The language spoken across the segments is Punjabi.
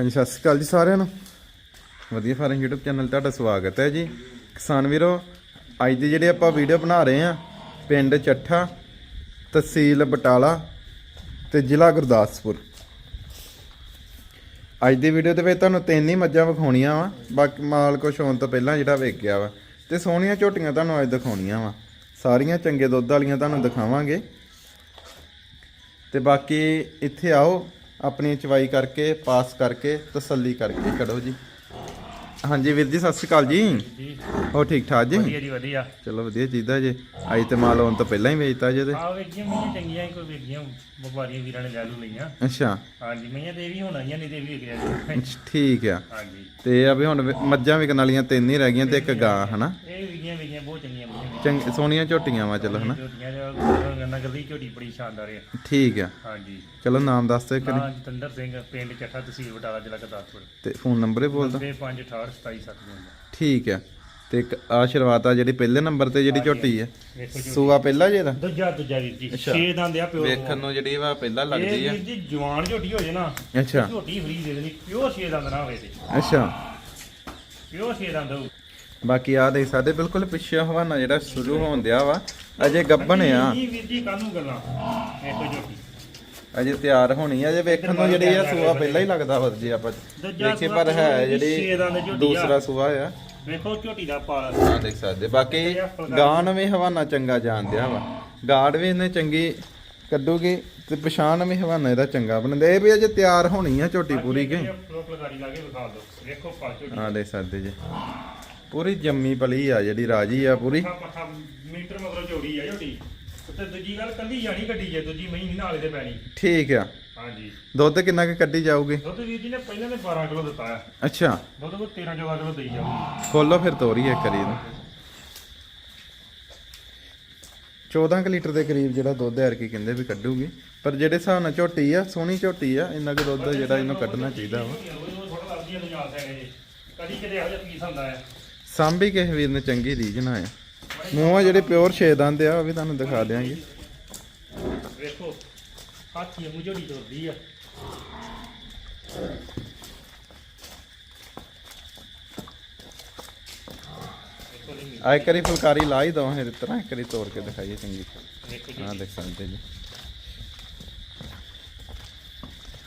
ਹਾਂਜੀ, ਸਤਿ ਸ਼੍ਰੀ ਅਕਾਲ ਜੀ ਸਾਰਿਆਂ ਨੂੰ। ਵਧੀਆ ਫਾਰਮ YouTube ਚੈਨਲ ਤੁਹਾਡਾ ਸਵਾਗਤ ਹੈ ਜੀ। ਕਿਸਾਨ ਵੀਰੋ, ਅੱਜ ਦੀ ਜਿਹੜੀ ਆਪਾਂ ਵੀਡੀਓ ਬਣਾ ਰਹੇ ਹਾਂ, ਪਿੰਡ ਚੱਠਾ, ਤਹਿਸੀਲ ਬਟਾਲਾ ਤੇ ਜ਼ਿਲ੍ਹਾ ਗੁਰਦਾਸਪੁਰ। ਅੱਜ ਦੀ ਵੀਡੀਓ ਦੇ ਵਿੱਚ ਤੁਹਾਨੂੰ ਤਿੰਨ ਹੀ ਮੱਝਾਂ ਵਿਖਾਉਣੀਆਂ ਵਾ, ਬਾਕੀ ਮਾਲ ਕੁਛ ਹੋਣ ਤੋਂ ਪਹਿਲਾਂ ਜਿਹੜਾ ਵੇਖ ਗਿਆ ਵਾ। ਤੇ ਸੋਹਣੀਆਂ ਝੋਟੀਆਂ ਤੁਹਾਨੂੰ ਅੱਜ ਦਿਖਾਉਣੀਆਂ ਵਾ। ਸਾਰੀਆਂ ਚੰਗੇ ਦੁੱਧ ਵਾਲੀਆਂ ਤੁਹਾਨੂੰ ਦਿਖਾਵਾਂਗੇ। ਤੇ ਬਾਕੀ ਇੱਥੇ ਆਓ ਆਪਣੀ ਚਵਾਈ ਕਰਕੇ ਪਾਸ ਕਰਕੇ ਤਸੱਲੀ ਕਰਕੇ ਕਰੋ ਜੀ। ਹਾਂਜੀ ਵੀਰ ਜੀ ਸਤਿ ਸ਼੍ਰੀ ਅਕਾਲ ਜੀ। ਹੋ ਠੀਕ ਠਾਕ ਜੀ? ਵਧੀਆ ਜੀ ਵਧੀਆ। ਚਲੋ ਵਧੀਆ ਚੀਦਾ ਜੀ। ਅੱਜ ਤੇ ਮਾਲ ਆਉਣ ਤੋਂ ਪਹਿਲਾਂ ਹੀ ਵੇਚਤਾ ਜੇ ਤੇ। ਆ ਵੇਖੀਆਂ ਮੀਆਂ ਚੰਗੀਆਂ ਕੋਈ ਵੇਖੀਆਂ ਵਪਾਰੀਆਂ ਵੀਰਾਂ ਨੇ ਲੈ ਲੂ ਲਈਆਂ। ਅੱਛਾ। ਹਾਂਜੀ ਮੀਆਂ ਤੇ ਵੀ ਹੋਣਾਂ ਨਹੀਂ ਤੇ ਵੀ ਵੇਖ ਲਿਆ ਠੀਕ ਆ। ਹਾਂਜੀ। ਤੇ ਆ ਵੀ ਹੁਣ ਮੱਝਾਂ ਵਿਕਣ ਵਾਲੀਆਂ ਤਿੰਨ ਹੀ ਰਹਿ ਗਈਆਂ ਤੇ ਇੱਕ ਗਾਂ ਹਨਾ ਇਹ ਵਿਕੀਆਂ ਵਿਕੀਆਂ ਬਹੁਤ ਚੰਗੀਆਂ ਮੀਆਂ ਚੰਗ ਸੋਹਣੀਆਂ ਝੋਟੀਆਂ ਵਾ ਚਲੋ ਹਨਾ? ਝੋਟੀਆਂ ਜੋ ਨਗਰ ਦੀ ਝੋਟੀ ਬੜੀ ਸ਼ਾਨਦਾਰ ਹੈ ਠੀਕ ਆ। ਹਾਂਜੀ। ਚਲੋ ਨਾਮ ਦੱਸ ਦਿਓ ਕਰੀ ਹਾਂ ਜਤਿੰਦਰ ਸਿੰਘ ਪਿੰਡ ਚੱਠਾ ਤਹਿਸੀਲ ਬਟਾਲਾ ਜ਼ਿਲ੍ਹਾ ਗੁਰਦਾਸਪੁਰ। ਤੇ ਫੋਨ ਨੰਬਰ ਹੀ ਬੋਲ ਦੋ 95682777 ਠੀਕ ਆ। ਤੇ ਇੱਕ ਆ ਸ਼ੁਰੂਆਤ ਆ ਜਿਹੜੀ ਪਹਿਲੇ ਨੰਬਰ ਤੇ ਜਿਹੜੀ ਝੋਟੀ ਹੈ ਸੂਆ ਪਹਿਲਾ ਜਿਹੜਾ ਦੂਜਾ ਦੂਜਾ ਵੀਰ ਜੀ। 6 ਦੰਦ ਆ ਪਿਓ ਵੇਖਣ ਨੂੰ ਜਿਹੜੀ ਵਾ ਪਹਿਲਾਂ ਲੱਗਦੀ ਆ। ਵੀਰ ਜੀ ਜਵਾਨ ਝੋਟੀ ਹੋ ਜੇ ਨਾ ਅੱਛਾ। ਝੋਟੀ ਫਰੀ ਦੇ ਦੇਣੀ ਪਿਓ 6 ਦੰਦ ਨਾ ਹੋਵੇ ਤੇ। ਅੱਛਾ। ਪਿਓ 6 ਦੰਦ ਹੋਊ। ਬਾਕੀ ਆ ਦੇਖ ਸਕਦੇ ਬਿਲਕੁਲ ਪਿੱਛੇ ਹਵਾਨਾ ਜਿਹੜਾ ਸ਼ੁਰੂ ਹੋਣ ਦਿਆ ਵਾ ਅਜੇ ਗੱਬਣ ਆ। ਵੀਰ ਜੀ ਗੱਲਾਂ ਅਜੇ ਤਿਆਰ ਹੋਣੀ ਆ ਜੇ ਵੇਖਣ ਨੂੰ ਜਿਹੜੀ ਆ ਸੂਆ ਪਹਿਲਾਂ ਹੀ ਲੱਗਦਾ ਵਾ ਜੇ ਆਪਾਂ। ਦੇਖੇ ਪਰ ਹੈ ਜਿਹੜੀ। ਦੂਸਰਾ ਸੂਆ ਆ। ਵੇਖੋ ਝੋਟੀ ਦਾ ਪਾਲ। ਆ ਦੇਖ ਸਕਦੇ ਬਾਕੀ ਗਾਣ ਵੀ ਹਵਾਨਾ ਚੰਗਾ ਜਾਣਦਿਆ ਵਾ। ਗਾੜ ਵੀ ਇਹਨੇ ਚੰਗੀ ਕੱਢੂਗੀ ਤੇ ਪਛਾਣ ਵੀ ਹਵਾਨਾ ਇਹਦਾ ਚੰਗਾ ਬਣਦਾ। ਇਹ ਵੀ ਅਜੇ ਤਿਆਰ ਹੋਣੀ ਆ ਝੋਟੀ ਪੂਰੀ ਕੇ ਫਲੋਪ ਲਗਾੜੀ ਲਾ ਕੇ ਵਿਖਾ ਦਿਓ। ਵੇਖੋ ਪਾਲ ਝੋਟੀ। ਆ ਦੇਖ ਸਕਦੇ ਜੀ। ਪੂਰੀ ਜੰਮੀ ਪਲੀ ਆ ਜਿਹੜੀ ਰਾਜੀ ਆ ਪੂਰੀ। ਮੀਟਰ ਮਗਰੋਂ ਝੋੜੀ ਆ ਝੋਟੀ। ਤੇ ਦੂਜੀ ਗੱਲ ਕੱਲੀ ਜਾਣੀ ਗੱਡੀ ਜੇ ਦੂਜੀ ਮਹੀਂ ਨਹੀਂ ਨਾਲੇ ਪੈਣੀ। ਠੀਕ ਆ। ਹਾਂਜੀ। ਦੁੱਧ ਕਿੰਨਾ ਕੁ ਕੱਢੀ ਜਾਊਗੀ? ਦੁੱਧ ਵੀਰ ਜੀ ਨੇ ਪਹਿਲਾਂ ਨੇ 12 ਕਿਲੋ ਦਿੱਤਾ ਆ। ਅੱਛਾ। ਦੁੱਧ ਕੋ 13 14 ਕਿਲੋ ਦੇਈ ਜਾਊਗੀ। ਖੋਲੋ ਫਿਰ ਤੋਰੀ ਇੱਕ ਕਰੀ ਨੂੰ 14 ਕੁ ਲੀਟਰ ਦੇ ਕਰੀਬ ਜਿਹੜਾ ਦੁੱਧ ਯਾਰ ਕੀ ਕਹਿੰਦੇ ਵੀ ਕੱਢੂਗੀ। ਪਰ ਜਿਹੜੇ ਹਿਸਾਬ ਨਾਲ ਝੋਟੀ ਆ ਸੋਹਣੀ ਝੋਟੀ ਆ ਇੰਨਾ ਕੁ ਦੁੱਧ ਜਿਹੜਾ ਇਹਨੂੰ ਕੱਢਣਾ ਚਾਹੀਦਾ ਵਾ। ਕਦੀ ਕਿਤੇ ਇਹੋ ਜਿਹਾ ਪੀਸ ਹੁੰਦਾ ਹੈ। ਸਾਂਭੀ ਕਿਸੇ ਵੀਰ ਨੇ ਚੰਗੀ ਰੀਝ ਨਾ ਆ ਮੂੰਹ ਆ ਜਿਹੜੇ ਪਿਓਰ ਛੇ ਦੰਦ ਆ ਉਹ ਵੀ ਤੁਹਾਨੂੰ ਦਿਖਾ ਦਿਆਂਗੇ। ਵੇਖੋ ਹਾਥੀ ਮੂੰਹ ਆ। ਲਈ ਵਾਰੀ ਫੁਲਕਾਰੀ ਲਾ ਹੀ ਦਵਾਂ ਇਸ ਤਰ੍ਹਾਂ ਇੱਕ ਵਾਰੀ ਤੋੜ ਕੇ ਦਿਖਾਈਏ ਚੰਗੀ। ਹਾਂ ਦੇਖ ਸਕਦੇ ਜੀ।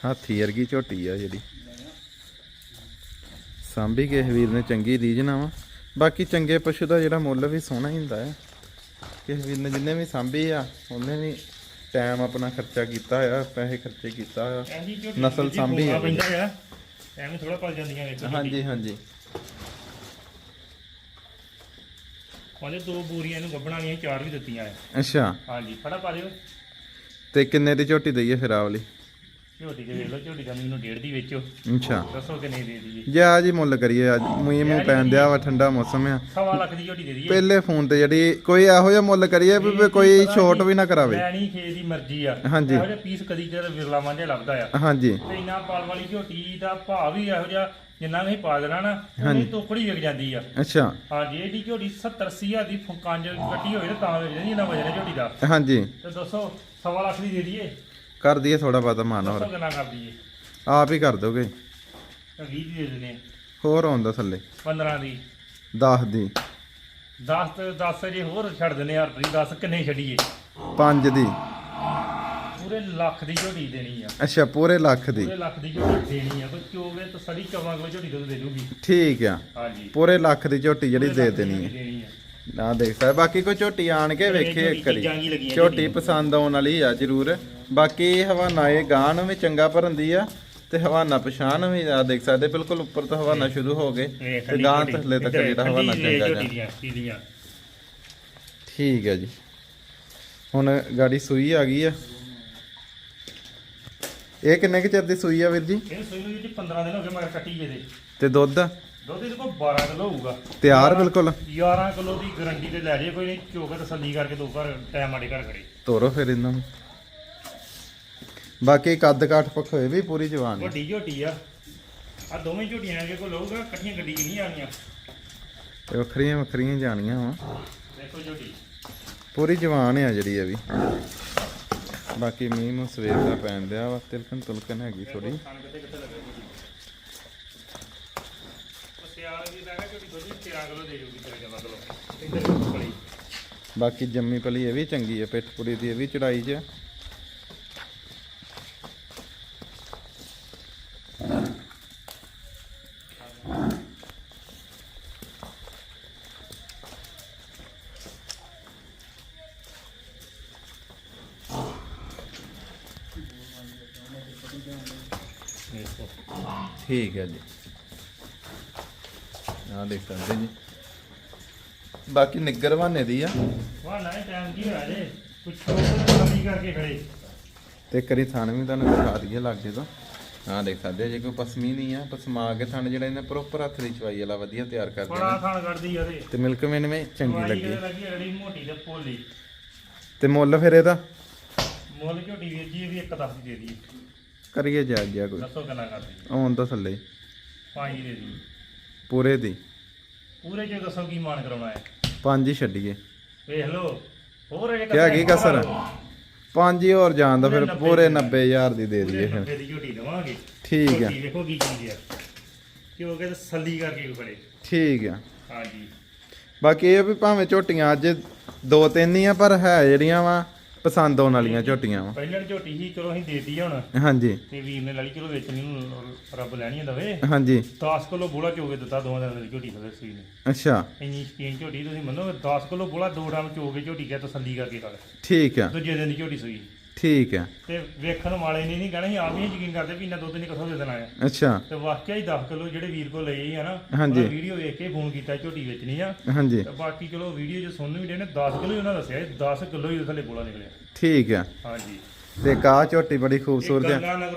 ਹਾਥੀ ਵਰਗੀ ਝੋਟੀ ਆ ਜਿਹੜੀ। ਸਾਂਭੀ ਕਿਸੇ ਵੀਰ ਨੇ ਚੰਗੀ ਰੀਝ ਨਾ ਵਾ। ਬਾਕੀ ਚੰਗੇ ਪਸ਼ੂ ਦਾ ਜਿਹੜਾ ਮੁੱਲ ਵੀ ਸੋਹਣਾ ਹੀ ਹੁੰਦਾ ਹੈ। ਕਿਸੇ ਵੀਰ ਨੇ ਜਿੰਨੇ ਵੀ ਸਾਂਭੀ ਆ ਉਹਨੇ ਵੀ ਟਾਈਮ ਆਪਣਾ ਖਰਚਾ ਕੀਤਾ ਆ ਪੈਸੇ ਖਰਚੇ ਕੀਤਾ ਆ ਨਸਲ ਸਾਂਭੀ ਆ। ਆ ਐਵੇਂ ਥੋੜਾ ਪਲ ਜਾਂਦੀਆਂ ਵੇਖੋ ਹਾਂਜੀ ਹਾਂਜੀ। ਉਹਦੇ ਦੋ ਬੂਰੀਆਂ ਨੂੰ ਗੱਬਣਾ ਵਾਲੀਆਂ ਚਾਰ ਵੀ ਦਿੱਤੀਆਂ ਆ। ਅੱਛਾ। ਹਾਂਜੀ ਫੜਾ ਪਾ ਦਿਓ। ਤੇ ਕਿੰਨੇ ਦੀ ਝੋਟੀ ਦਈਏ ਫਿਰ ਵਾਲੀ ਝੋਟੀ ਦੇ ਵੇਖ ਲਓ ਝੋਟੀ ਦਾ ਮੈਨੂੰ ਡੇਢ ਦੀ ਵੇਚੋ। ਅੱਛਾ। ਦੱਸੋ ਕਿੰਨੇ ਦੀ ਦਈਏ। ਜਾ ਜੀ ਮੁੱਲ ਕਰੀਏ ਅੱਜ ਮੂੰਹ ਮੂੰਹ ਪੈਣ ਦਿਆ ਵਾ ਠੰਡਾ ਮੌਸਮ ਆ। ਸਵਾ ਲੱਖ ਦੀ ਝੋਟੀ ਦੇ ਦਈਏ। ਪਹਿਲੇ ਫੋਨ ਤੇ ਜਿਹੜੀ ਕੋਈ ਇਹੋ ਜਿਹਾ ਮੁੱਲ ਕਰੀਏ ਵੀ ਕੋਈ ਛੋਟ ਵੀ ਨਾ ਕਰਾਵੇ। ਲੈਣੀ ਖੇ ਦੀ ਮਰਜ਼ੀ ਆ। ਹਾਂਜੀ। ਇਹੋ ਜਿਹਾ ਪੀਸ ਕਦੀ ਕਦੇ ਵਿਰਲਾ ਵਾਂਝੇ ਲੱਭਦਾ ਆ। ਹਾਂਜੀ। ਤੇ ਇੰਨਾ ਪਾਲ ਵਾਲੀ ਝੋਟੀ ਦਾ ਭਾਅ ਵੀ ਇਹੋ ਜਿਹਾ ਜਿੰਨਾ ਵੀ ਪਾ ਦੇਣਾ ਨਾ ਉਹਦੀ ਤੋਕੜੀ ਵਿਕ ਜਾਂਦੀ ਆ। ਅੱਛਾ। ਹਾਂਜੀ ਇਹਦੀ ਝੋਟੀ 70 80 ਹਜ਼ਾਰ ਦੀ ਫੁੰਕਾਂਜ ਕੱਟੀ ਹੋਵੇ ਤਾਂ ਤਾਂ ਵਿਕ ਜਾਂਦੀ ਇਹਨਾਂ ਵਜਨ ਹੈ ਝੋਟੀ ਦਾ। ਹਾਂਜੀ। ਤੇ ਦੱਸੋ ਸਵਾ ਲੱਖ ਦੀ ਦੇ ਦਈਏ। ਕਰ ਦਈਏ ਥੋੜਾ ਬਹੁਤਾ ਮਾਨ ਹੋਰ। ਕਿੰਨਾ ਕਰ ਦਈਏ ਆਪ ਹੀ ਕਰ ਦੋਗੇ। ਤਾਂ 20 ਦੀ ਦੇ ਦਿੰਦੇ ਆ। ਹੋਰ ਆਉਂਦਾ ਥੱਲੇ। 15 ਦੀ। 10 ਦੀ। 10 ਤੇ 10 ਜੇ ਹੋਰ ਛੱਡ ਦਿੰਦੇ ਯਾਰ ਤੁਸੀਂ 10 ਕਿੰਨੇ ਛੱਡੀਏ 5 ਦੀ। ਪੂਰੇ ਲੱਖ ਦੀ ਝੋਟੀ ਦੇਣੀ ਆ। ਅੱਛਾ ਪੂਰੇ ਲੱਖ ਦੀ। ਪੂਰੇ ਲੱਖ ਦੀ ਝੋਟੀ ਦੇਣੀ ਆ। ਕੋਈ ਚੋਵੇ ਤਾਂ ਸੜੀ 14 ਕਿਲੋ ਝੋਟੀ ਦੇ ਦੂਗੀ। ਠੀਕ ਆ। ਹਾਂਜੀ। ਪੂਰੇ ਲੱਖ ਦੀ ਝੋਟੀ ਜਿਹੜੀ ਦੇ ਦੇਣੀ ਆ। ਨਾ ਦੇਖ ਸਕਦੇ ਬਾਕੀ ਕੋਈ ਝੋਟੀ ਆਣ ਕੇ ਵੇਖੇ ਇੱਕ ਵਾਰੀ। ਝੋਟੀ ਪਸੰਦ ਆਉਣ ਵਾਲੀ ਆ ਜ਼ਰੂਰ। ਬਾਕੀ ਹਵਾਨਾ ਇਹ ਗਾਂ ਨੂੰ ਵੀ ਚੰਗਾ ਭਰੰਦੀ ਆ ਤੇ ਹਵਾਨਾ ਪਛਾਣ ਵੀ ਆ ਦੇਖ ਸਕਦੇ ਬਿਲਕੁਲ ਉੱਪਰ ਤੋਂ ਹਵਾਨਾ ਸ਼ੁਰੂ ਹੋ ਗਏ ਤੇ ਗਾਂ। ਥੱਲੇ ਤੱਕ ਜਿਹੜਾ ਹਵਾਨਾ ਚੰਗਾ ਜਾ ਠੀਕ ਹੈ ਜੀ। ਹੁਣ ਗਾੜੀ ਸੂਈ ਆ ਗਈ ਆ। ਇਹ ਕਿੰਨੇ ਕੁ ਚਿਰ ਦੀ ਸੂਈ ਆ ਵੀਰ ਜੀ? ਇਹ ਸੂਈ ਨੂੰ ਜੀ 15 ਦਿਨ ਹੋ ਗਏ ਮਗਰ ਕੱਟੀ ਜੇ ਦੇ। ਤੇ ਦੁੱਧ? ਦੁੱਧ ਇਹਦੇ ਕੋਲ 12 ਕਿਲੋ ਹੋਊਗਾ। ਤਿਆਰ ਬਿਲਕੁਲ? 11 ਕਿਲੋ ਦੀ ਗਾਰੰਟੀ ਤੇ ਲੈ ਜੇ ਕੋਈ ਨਹੀਂ ਝੋਕੇ ਤਸੱਲੀ ਕਰਕੇ ਦੋ ਘਰ ਟਾਈਮ ਆਡੇ ਘਰ ਖੜੇ। ਤੋਰੋ ਫਿਰ ਇਹਨਾਂ ਨੂੰ। ਬਾਕੀ ਕੱਦ ਕਾਠ ਪੱਖੋਏ ਵੀ ਪੂਰੀ ਜਵਾਨ ਹੈ ਵੱਡੀ ਝੋਟੀ ਆ। ਆ ਦੋਵੇਂ ਝੋਟੀਆਂ ਇਹਦੇ ਕੋਲ ਲਊਗਾ ਇਕੱਠੀਆਂ ਗੱਡੀ ਨਹੀਂ ਆਣੀਆਂ ਤੇ ਵੱਖਰੀਆਂ ਵੱਖਰੀਆਂ ਜਾਣੀਆਂ ਵਾ। ਦੇਖੋ ਝੋਟੀ। ਪੂਰੀ ਜਵਾਨ ਆ ਜਿਹੜੀ ਇਹ ਵੀ। ਬਾਕੀ ਮੀਂਹ ਨੂੰ ਸਵੇਰ ਦਾ ਪੈਣ ਦਿਆ ਵਾ ਤਿਲਕਣ ਤੁਲਕਣ ਹੈਗੀ ਥੋੜੀ ਖਾਣ ਕਿਤੇ ਕਿਤੇ ਲੱਗੇ ਝੋਟੀ। ਯਾਰ ਵੀ ਮੈਂ ਕਿਹਾ ਝੋਟੀ ਦੁੱਧ 13 ਕਿਲੋ ਦੇ ਜੂਗੀ ਤੇਰੇ ਜਮਾ ਕਿਲੋ ਇੱਧਰ ਪਲੀ। ਬਾਕੀ ਜੰਮੀ ਪਲੀ ਇਹ ਵੀ ਚੰਗੀ ਹੈ ਪਿੱਠ ਪੁੜੀ ਦੀ ਇਹ ਵੀ ਚੜਾਈ 'ਚ। ਠੀਕ ਹੈ ਜੀ। ਆਹ ਦੇਖ ਸਕਦੇ ਜੀ। ਬਾਕੀ ਨਿੱਗਰ ਬਹਾਨੇ ਦੀ ਆ। ਵਾਹ ਨਾ ਟਾਈਮ ਕੀ ਹੋਇਆ ਜੇ? ਕੁਛ ਕਮੀ ਕਰਕੇ ਖੜੇ। ਤੇ ਕਰੀ ਥਣ ਵੀ ਤੁਹਾਨੂੰ ਦਿਖਾ ਦਈਏ ਲਾਗੇ ਤੋਂ। ਆਹ ਦੇਖ ਸਕਦੇ ਜੇ ਕੋਈ ਪਸਮੀ ਨਹੀਂ ਆ ਪਸਮਾ ਕੇ ਥਣ ਜਿਹੜਾ ਇਹਨੇ ਪ੍ਰੋਪਰ ਹੱਥ ਦੀ ਚਵਾਈ ਵਾਲਾ ਵਧੀਆ ਤਿਆਰ ਕਰਦੇ ਬੜਾ ਨੇ ਥਾਣ ਕੱਢਦੀ ਆ ਤੇ ਮਿਲਕ ਮੇਨ ਵਿੱਚ ਚੰਗੀ ਲੱਗੀ। ਇਹਦੇ ਲੱਗੀ ਰੜੀ ਮੋਟੀ ਤੇ ਪੋਲੀ। ਤੇ ਮੁੱਲ ਫਿਰ ਇਹਦਾ? ਮੁੱਲ ਝੋਟੀ ਵੀਰ ਜੀ ਇਹ ਵੀ ਇੱਕ ਦਸ ਦੀ ਦੇ ਦੀ ਕਰੀਏ ਜਾ ਜਿਆ ਕੋਈ। ਦੱਸੋ ਕਿੰਨਾ ਕਰਦੀ। ਆਉਣ ਤਾਂ ਥੱਲੇ। ਪੰਜ ਦੀ ਦੇ। ਪੂਰੇ ਦੀ। ਪੂਰੇ ਚ ਦੱਸੋ ਕੀ ਮਾਨ ਕਰਾਉਣਾ ਹੈ। ਪੰਜ ਹੀ ਛੱਡੀਏ। ਵੇਖ ਲਓ। ਹੋਰ ਇਹ ਕਿਆ ਕੀ ਕਸਰ? ਪੰਜ ਹੀ ਹੋਰ ਜਾਣ ਦਾ ਫਿਰ ਪੂਰੇ 90000 ਦੀ ਦੇ ਦਈਏ ਫਿਰ। ਦੀ ਝੋਟੀ ਦਵਾਂਗੇ। ਠੀਕ ਆ ਝੋਟੀ ਵੇਖੋ ਕੀ ਚੀਜ਼ ਆ ਕਿਉਂਕਿ ਤਸੱਲੀ ਕਰਕੇ ਬੜੇ ਠੀਕ ਆ ਹਾਂਜੀ। ਬਾਕੀ ਇਹ ਵੀ ਭਾਵੇਂ ਝੋਟੀਆਂ ਅੱਜ ਦੋ ਤਿੰਨ ਹੀ ਆ ਪਰ ਹੈ ਜਿਹੜੀਆਂ ਵਾ ਪਸੰਦ ਆਉਣ ਵਾਲੀਆਂ ਝੋਟੀਆਂ ਵਾ। ਪਹਿਲਾਂ ਝੋਟੀ ਹੀ ਚਲੋ ਅਸੀਂ ਦੇਤੀ ਹੁਣ। ਹਾਂਜੀ। ਤੇ ਵੀਰ ਨੇ ਲੜੀ ਚਲੋ ਵੇਚਣੀ ਨੂੰ ਰੱਬ ਲੈਣੀ ਆ ਦਵੇ। ਹਾਂਜੀ। 10 ਕਿਲੋ ਬੋਲਾ ਚੋਗੇ ਦਿੱਤਾ ਦੋਵਾਂ ਦਿਨਾਂ ਦੀ ਝੋਟੀ ਸਵੇ ਸੂਈ ਨੇ ਅੱਛਾ। ਇੰਨੀ ਸ਼ਕੀਨ ਝੋਟੀ ਤੁਸੀਂ ਮੰਨੋਗੇ 10 ਕਿਲੋ ਬੋਲਾ ਦੋ ਡਾਮ ਚੋਗੇ ਝੋਟੀ ਕਿਆ ਤਸੱਲੀ ਕਰਕੇ ਖਾ ਠੀਕ ਆ। ਦੂਜੇ ਦਿਨ ਦੀ ਝੋਟੀ ਸੂਈ। ਠੀਕ ਆ ਤੇ ਵੇਖਣ ਵਾਲੇ ਨੇ ਨਹੀਂ ਕਹਿਣਾ ਸੀ ਆਪ ਹੀ ਯਕੀਨ ਕਰਦੇ ਵੀ ਇੰਨਾ ਦੁੱਧ ਨਹੀਂ ਕਿਥੋਂ ਦੇ ਦੇਣਾ ਆ। ਅੱਛਾ। ਤੇ ਵਾਕਿਆ ਹੀ 10 ਕਿਲੋ ਜਿਹੜੇ ਵੀਰ ਕੋਲ ਲਏ ਆ ਨਾ ਹਾਂਜੀ। ਵੀਡੀਓ ਵੇਖ ਕੇ ਫੋਨ ਕੀਤਾ ਝੋਟੀ ਵੇਚਣੀ ਆ। ਹਾਂਜੀ। ਤੇ ਬਾਕੀ ਚਲੋ ਵੀਡੀਓ 'ਚ ਸੁਣਨ ਵੀ ਦੇ ਨੇ 10 ਕਿਲੋ ਹੀ ਉਹਨਾਂ ਦੱਸਿਆ ਇਹ 10 ਕਿਲੋ ਹੀ ਥੱਲੇ ਬੋਲਾ ਨਿਕਲਿਆ। ਠੀਕ ਆ ਹਾਂਜੀ। ਤੇ ਕਾ ਝੋਟੀ ਬੜੀ ਖੂਬਸੂਰਤ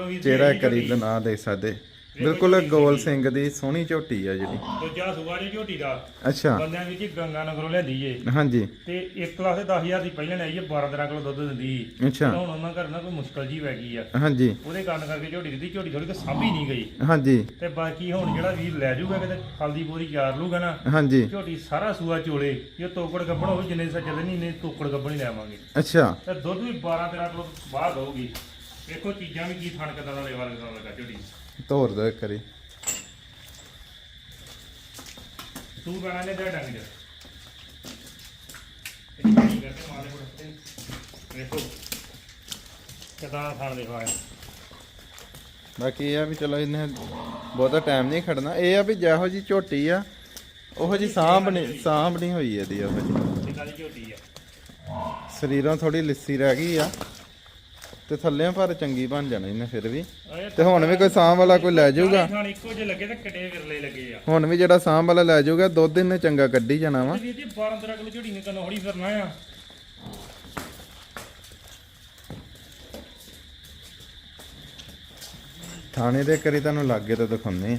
ਵੀ ਚਿਹਰਾ ਜਿਹੜੀ ਕਰੀ ਝੋਟੀ। ਦਾ ਨਾਂ ਦੇਖ ਸਕਦੇ ਬਿਲਕੁਲ ਗੋਲ ਸਿੰਘ ਦੀ ਸੋਹਣੀ ਝੋਟੀ ਆ ਜਿਹੜੀ। ਦੂਜਾ ਸੂਆ ਦੀ ਝੋਟੀ ਦਾ ਅੱਛਾ। ਬੰਦਿਆਂ ਵਿੱਚ ਹੀ ਗੰਗਾ ਨਗਰੋਂ ਲੈਂਦੀ ਏ। ਹਾਂਜੀ। ਤੇ 1 ਲੱਖ ਦੇ 10000 ਦੀ ਪਹਿਲਾਂ ਲਈ ਏ 12 13 ਕਿਲੋ ਦੁੱਧ ਦਿੰਦੀ ਸੀ। ਅੱਛਾ। ਹੁਣ ਉਹਨਾਂ ਘਰ ਨਾ ਕੋਈ ਮੁਸ਼ਕਲ ਜੀ ਪੈ ਗਈ ਆ। ਹਾਂਜੀ। ਉਹਦੇ ਕਾਰਨ ਕਰਕੇ ਝੋਟੀ ਦਿੱਤੀ ਝੋਟੀ ਥੋੜੀ ਕਿ ਸਾਂਭੀ ਨਹੀਂ ਗਈ। ਹਾਂਜੀ। ਤੇ ਬਾਕੀ ਹੁਣ ਜਿਹੜਾ ਵੀਰ ਲੈ ਜਾਊਗਾ ਕਿਤੇ ਹਲਦੀ ਪੂਰੀ ਚਾਰ ਲੂਗਾ ਨਾ ਹਾਂਜੀ। ਝੋਟੀ ਸਾਰਾ ਸੂਆ ਚੋਲੇ ਜੇ ਤੋਕੜ ਗੱਬਣ ਹੋਵੇ ਜਿੰਨੇ ਸੱਜਦੇ ਨਹੀਂ ਇੰਨੇ ਤੋਕੜ ਗੱਬਣ ਹੀ ਲੈਵਾਂਗੇ ਅੱਛਾ। ਤੇ ਦੁੱਧ ਵੀ 12 13 ਕਿਲੋ ਬਾਹਰ ਦਊਗੀ। ਵੇਖੋ ਚੀਜ਼ਾਂ ਵੀ ਕੀ ਥਣ ਕਦਾਂ ਦਾ ਲੈਵਾ ਲਗਾ ਲਗਾ ਝੋਟੀ। ਤੋਰ ਦੋ ਇੱਕ ਵਾਰੀ ਤੂੰ ਬਣਾ ਲੈ ਦਾ ਡੰਗ ਜਾ। ਇਹ ਕੀ ਕਰਦੇ ਮਾਲੇ ਕੋਲ ਵੇਖੋ ਕਦਾਂ ਥਣ ਦੇਖਾਇਆ ਬਾਕੀ ਇਹ ਆ ਵੀ ਚਲੋ ਇਹਨੇ ਬਹੁਤਾ ਟਾਈਮ ਨਹੀਂ ਖੜਨਾ। ਇਹ ਆ ਵੀ ਜਿਹੋ ਜੀ ਝੋਟੀ ਆ ਉਹੋ ਜੀ ਸਾਂਭ ਨਹੀਂ ਸਾਂਭ ਨਹੀਂ ਹੋਈ ਇਹਦੀ ਉਹੋ ਜੀ ਕਾਲੀ ਝੋਟੀ ਆ? ਸਰੀਰੋਂ ਥੋੜੀ ਲਿੱਸੀ ਰਹਿ ਗਈ ਆ। ਤੇ ਥੱਲੇੋਂ ਪਰ ਚੰਗੀ ਬਣ ਜਾਣੀ ਇਹਨੇ ਫਿਰ ਵੀ। ਤੇ ਹੁਣ ਵੀ ਕੋਈ ਸਾਂਭ ਵਾਲਾ ਕੋਈ ਲੈ ਜਾਊਗਾ। ਥਣ ਇੱਕੋ ਜਿਹੇ ਲੱਗੇ ਤੇ ਕਟੇ ਵਿਰਲੇ ਲੱਗੇ ਆ। ਹੁਣ ਵੀ ਜਿਹੜਾ ਸਾਂਭ ਵਾਲਾ ਲੈ ਜਾਊਗਾ ਦੁੱਧ ਇਹਨੇ ਚੰਗਾ ਕੱਢੀ ਜਾਣਾ ਵਾ। ਵੀਰ ਜੀ 12 13 ਕਿਲੋ ਝੋਟੀ ਨੇ ਕਨੋੜੀ ਫਿਰਨਾ ਆ। ਥਾਣੇ ਦੇ ਕਰੀ ਤੁਹਾਨੂੰ ਲਾਗੇ ਤੋਂ ਦਿਖਾਉਂਦੇ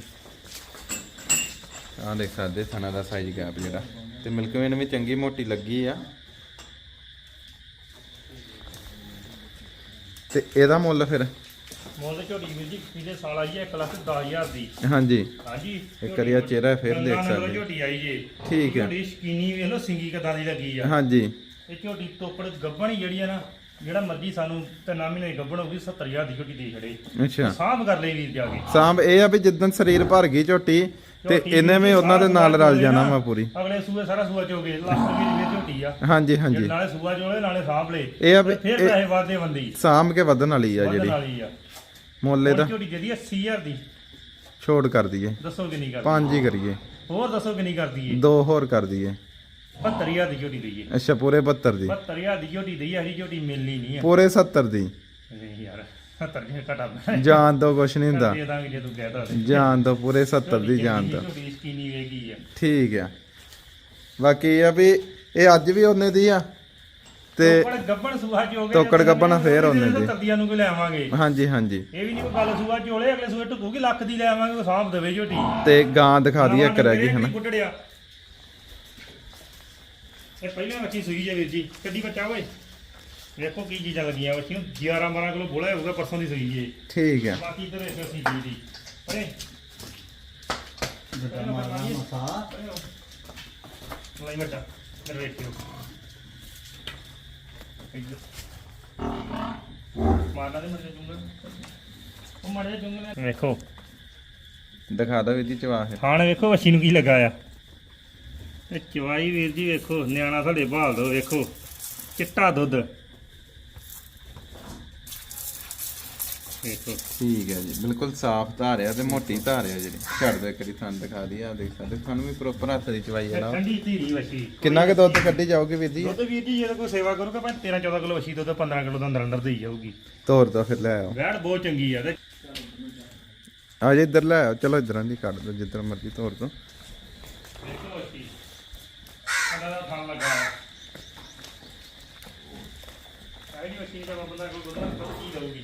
ਆ। ਦੇਖ ਸਕਦੇ ਥਾਣਾ ਦਾ ਸਾਈਜ਼ ਗੈਪ ਜਿਹੜਾ। ਤੇ ਮਿਲਕਵੇਨ ਵੀ ਚੰਗੀ ਮੋਟੀ ਲੱਗੀ ਆ। ਤੇ ਇਹਦਾ ਮੁੱਲ ਫਿਰ? ਮੁੱਲ ਝੋਟੀ ਵੀਰ ਜੀ ਪਿਛਲੇ ਸਾਲ ਆਈ ਹੈ 1 ਲੱਖ 10000 ਦੀ। ਹਾਂਜੀ। ਹਾਂਜੀ। ਇੱਕ ਵਾਰੀ ਆਹ ਚਿਹਰਾ ਫਿਰ ਦੇਖ ਸਕਦੇ। ਝੋਟੀ ਆਈ ਜੇ। ਠੀਕ ਹੈ। ਝੋਟੀ ਸ਼ਕੀਨੀ ਵੇਖ ਲਓ ਸਿੰਗੀ ਕਦਾਂ ਦੀ ਲੱਗੀ ਆ। ਹਾਂਜੀ। ਇਹ ਝੋਟੀ ਤੋਕੜ ਗੱਬਣ ਹੀ ਜਿਹੜੀ ਆ ਨਾ ਜਿਹੜਾ ਮਰਜ਼ੀ ਸਾਨੂੰ ਤਿੰਨਾਂ ਮਹੀਨੇ ਦੀ ਗੱਬਣ ਹੋਊਗੀ 70000 ਦੀ ਝੋਟੀ ਦੇ ਛੜੇ ਅੱਛਾ। ਸਾਂਭ ਕਰ ਲਈ ਵੀਰ ਜਾ ਕੇ। ਸਾਂਭ ਇਹ ਆ ਵੀ ਜਿੱਦਣ ਸਰੀਰ ਭਰ ਗਈ ਝੋਟੀ ਤੇ ਇਹਨੇ ਵੀ ਉਹਨਾਂ ਦੇ ਨਾਲ ਰਲ ਜਾਣਾ ਵਾ ਪੂਰੀ। ਅਗਲੇ ਸੂਏ ਸਾਰਾ ਸੂਆ ਚੋਗੇ ਲੱਖ ਰੁਪਏ ਦੀ ਝੋਟੀ ਆ। ਹਾਂਜੀ ਹਾਂਜੀ। ਨਾਲੇ ਸੂਆ ਚੋਲੇ ਨਾਲੇ ਸਾਂਭ ਲੇ। ਇਹ ਆ ਵੀ ਫਿਰ ਪੈਸੇ ਵਾਧੇ ਬੰਦੀ ਸਾਂਭ ਕੇ ਵਧਣ ਵਾਲੀ ਆ ਜਿਹੜੀ। ਆ। ਮੁੱਲ ਹੁਣ ਝੋਟੀ ਜਿਹਦੀ 80000 ਦੀ। ਛੋਟ ਕਰ ਦਈਏ। ਦੱਸੋ ਕਿੰਨੀ ਕਰਦੀ। ਪੰਜ ਹੀ ਕਰੀਏ। ਹੋਰ ਦੱਸੋ ਕਿੰਨੀ ਕਰਦੀ ਏ ਦੋ ਹੋਰ ਕਰ ਦਈਏ। 72000 ਦੀ ਝੋਟੀ ਦਈਏ। ਅੱਛਾ ਪੂਰੇ 72 ਦੀ। 72000 ਦੀ ਝੋਟੀ ਦਈ ਹਰੀ ਝੋਟੀ ਮਿਲਣੀ ਨਹੀਂ ਆ। ਪੂਰੇ 70 ਦੀ। ਨਹੀਂ ਯਾਰ। 70 ਜੇ ਘਟਾ ਜਾਨ ਤੋਂ ਕੁਛ ਨਹੀਂ ਹੁੰਦਾ। ਦੇ ਦਾਂਗੇ ਜੇ ਤੂੰ ਕਹਿਦਾ ਜਾਨ ਤੋਂ। ਪੂਰੇ 70 ਦੀ ਜਾਨ ਤੋਂ। ਝੋਟੀ ਸਕੀਨੀ ਵੇਗੀ ਆ। ਠੀਕ ਆ। ਬਾਕੀ ਇਹ ਆ ਵੀ ਇਹ ਅੱਜ ਵੀ ਉਹਨੇ ਦੀ ਆ। ਤੇ ਤੋਕੜ ਗੱਬਣ ਸੂਹਾ ਚ ਹੋ ਗਿਆ ਤੋਕੜ ਗੱਭਣ ਫੇਰ ਉਹਨੇ ਦੀ। ਨੂੰ ਕੋਈ ਹਾਂਜੀ ਹਾਂਜੀ। ਇਹ ਵੀ ਨਹੀਂ ਕੋਈ ਗੱਲ ਸੂਹਾ ਚ ਹੋਲੇ ਅਗਲੇ ਸੂਏ ਢੁੱਕੂਗੀ ਲੱਖ ਦੀ ਲੈ ਆਵਾਂਗੇ ਕੋਈ ਸਾਂਭ ਦੇਵੇ ਝੋਟੀ। ਤੇ ਗਾਂ ਦਿਖਾ ਦਈਏ ਇੱਕ ਰਹਿ ਗਈ ਹਨਾ। ਇਹ ਪਹਿਲਾਂ ਬੱਚੀ ਸੂਈ ਜੇ ਵੀਰ ਜੀ ਕੱਡੀ ਬੱਚਾ ਓਏ। ਵੇਖੋ ਕੀ ਚੀਜ਼ਾਂ ਲੱਗੀਆਂ ਬੱਚੀਆਂ 11 12 ਕਿਲੋ ਬੋਲਾ ਹੋਊਗਾ ਪਰਸੋਂ ਦੀ ਸੂਈ ਜੇ। ਠੀਕ ਆ ਬਾਕੀ ਇਧਰ ਇਸ ਅਸੀਂ ਦੀ ਦੀ। ਅਰੇ ਬੇਟਾ ਮਾਰਨਾ ਮਸਾ ਮਲਾਈ ਮਟਾ ਮੇਰੇ ਵੇਖਿਓ ਮਾਰਨਾ ਦੇ ਮਰੇ ਜੁੰਗਲ। ਉਹ ਮਰੇ ਜੁੰਗਲ ਵੇਖੋ। ਦਿਖਾ ਦਿਓ ਵੀਰ ਜੀ ਚਵਾ ਫਿਰ ਖਾਣ ਵੇਖੋ ਵੱਛੀ ਨੂੰ ਕੀ ਲੱਗਾ ਆ। ਤੇ ਚਵਾਈ ਵੀਰ ਜੀ ਵੇਖੋ ਨਿਆਣਾ ਸਾਡੇ ਭਾਲ ਦੋ ਵੇਖੋ। ਚਿੱਟਾ ਦੁੱਧ। ਠੀਕ ਹੈ ਜੀ ਬਿਲਕੁਲ ਸਾਫ਼ ਧਾਰ ਆ ਤੇ ਮੋਟੀ ਧਾਰ ਆ ਜਿਹੜੀ। ਛੱਡ ਦੇ ਕਰੀ ਥਣ ਦਿਖਾ ਦੀ ਆ ਦੇਖ ਸਕਦੇ ਤੁਹਾਨੂੰ ਵੀ ਪ੍ਰੋਪਰ ਹੱਥ ਦੀ ਚਵਾਈ ਨਾ। ਠੰਡੀ ਧੀਰੀ ਵੱਛੀ। ਕਿੰਨਾ ਕੁ ਦੁੱਧ ਕੱਢੀ ਜਾਓਗੇ ਵੀਰ ਜੀ? ਦੁੱਧ ਵੀਰ ਜੀ ਜੇ ਕੋਈ ਸੇਵਾ ਕਰੂਗਾ ਭਾਵੇਂ 13 14 ਕਿਲੋ ਵੱਛੀ ਦੁੱਧ 15 ਕਿਲੋ ਦਾ ਅੰਦਰ ਅੰਦਰ ਦੇਈ ਜਾਊਗੀ। ਤੋਰ ਦੋ ਫਿਰ ਲੈ ਆਓ। ਵੈੜ ਬਹੁਤ ਚੰਗੀ ਆ ਤੇ। ਆ ਜੇ ਇੱਧਰ ਲੈ ਆਓ ਚਲੋ ਇਧਰਾਂ ਦੀ ਕੱਢ ਦੋ ਜਿੱਧਰ ਮਰਜ਼ੀ ਤੋਰ ਦੋ। ਵੇਖੋ ਵੱਛੀ। ਸਾਡਾ ਦਾ ਥਾਂ ਲੱਗਾ ਆ ਆਈ ਵੱਛੀ ਦਾ ਬੰਦਾ ਕੋਈ ਦੁੱਧ ਕੀ ਕਰੂਗੀ?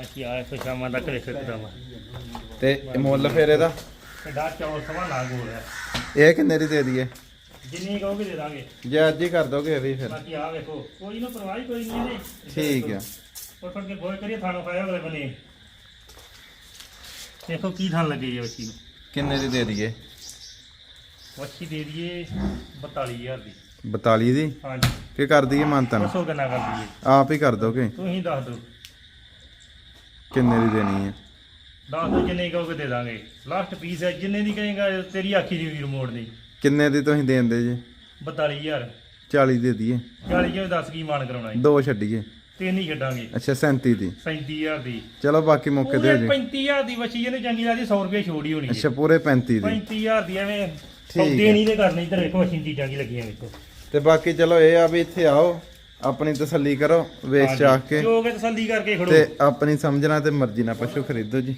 ਅੱਛੀ ਸ਼ਾਮਾਂ ਤੱਕ ਦੇਖ ਸਕਦਾ ਤੇ ਇਹ ਮੁੱਲ ਫਿਰ ਇਹਦਾ? ਚੌਲ ਸਵਾ ਲਾਗ ਹੋ। ਰਿਹਾ ਇਹ ਕਿੰਨੇ ਦੀ ਦੇ ਦਈਏ? ਜਿੰਨੀ ਕਹੋਗੇ ਦੇ ਦਾਂਗੇ। ਜੇ ਅੱਜ ਹੀ ਕਰ ਦੋਗੇ ਇਹ ਵੀ ਫਿਰ। ਬਾਕੀ ਆ ਵੇਖੋ ਕੋਈ ਨਾ ਪਰਵਾਹ ਕੋਈ ਨਹੀਂ ਇਹਦੇ। ਠੀਕ ਆ। ਉਹ ਫੜ ਕੇ ਗੋਲ ਕਰੀਏ ਥਾਣੋਂ ਪਾਇਆ ਵਾਲੇ ਬਨੇ। ਦੇਖੋ ਕੀ ਥਾਣ ਲੱਗੀ ਹੈ ਵੱਛੀ ਨੂੰ। ਕਿੰਨੇ ਦੀ ਦੇ ਦਈਏ? ਵੱਛੀ ਦੇ ਦਈਏ 42000 ਦੀ। 42 ਦੀ? ਹਾਂਜੀ। ਕੀ ਕਰ ਦਈਏ ਮੰਤਨ? ਦੱਸੋ ਕਿੰਨਾ ਕਰ ਦਈਏ ਆਪ ਹੀ ਕਰ ਦੋਗੇ? ਤੁਸੀਂ ਦੱਸ ਦਿਓ। ਕਿੰਨੇ ਦੀ ਦੇਣੀ ਹੈ? ਦੱਸ ਦਿਓ ਜਿੰਨੇ ਕਹੋਗੇ ਦੇ ਦਾਂਗੇ। ਲਾਸਟ ਪੀਸ ਹੈ ਜਿੰਨੇ ਦੀ ਕਹੇਗਾ ਤੇਰੀ ਆਖੀ ਦੀ ਵੀਰ ਮੋੜ ਦੀ। ਕਿੰਨੇ ਦੀ ਤੁਸੀਂ ਦੇਂਦੇ ਜੀ? 42000 40 ਦੇ ਦਈਏ। 40 ਜੇ 10 ਕੀ ਮਾਨ ਕਰਾਉਣਾ ਹੈ ਦੋ ਛੱਡੀਏ। ਤਿੰਨ ਹੀ ਛੱਡਾਂਗੇ। ਅੱਛਾ 37 ਦੀ। 35000 ਦੀ। ਚਲੋ ਬਾਕੀ ਮੌਕੇ ਤੇ ਹੋ ਪੂਰੇ ਜੀ 35000 ਦੀ ਵੱਛੀ ਇਹਨੇ ਚੰਗੀ ਲੱਗਦੀ 100 ਰੁਪਏ ਛੋੜ ਹੀ ਹੋਣੀ ਹੈ। ਅੱਛਾ ਪੂਰੇ 35 ਦੀ। 35000 ਦੀ ਐਵੇਂ ਠੀਕ ਹੈ। ਨਹੀਂ ਦੇ ਕਰਨੇ ਇੱਧਰ ਵੇਖੋ ਵੱਛੀ ਚੀਜ਼ਾਂ ਕੀ ਲੱਗੀਆਂ ਵੇਖੋ। ਤੇ ਬਾਕੀ ਚਲੋ ਇਹ ਆ ਵੀ ਇੱਥੇ ਆਓ ਆਪਣੀ ਤਸੱਲੀ ਕਰੋ ਵੇਚ ਚਾਖ ਕੇ। ਜੋ ਕੇ ਤਸੱਲੀ ਕਰਕੇ ਖੜੋ। ਤੇ ਆਪਣੀ ਸਮਝਣਾ ਤੇ ਮਰਜ਼ੀ ਨਾਲ ਪਸ਼ੂ ਖਰੀਦੋ ਜੀ।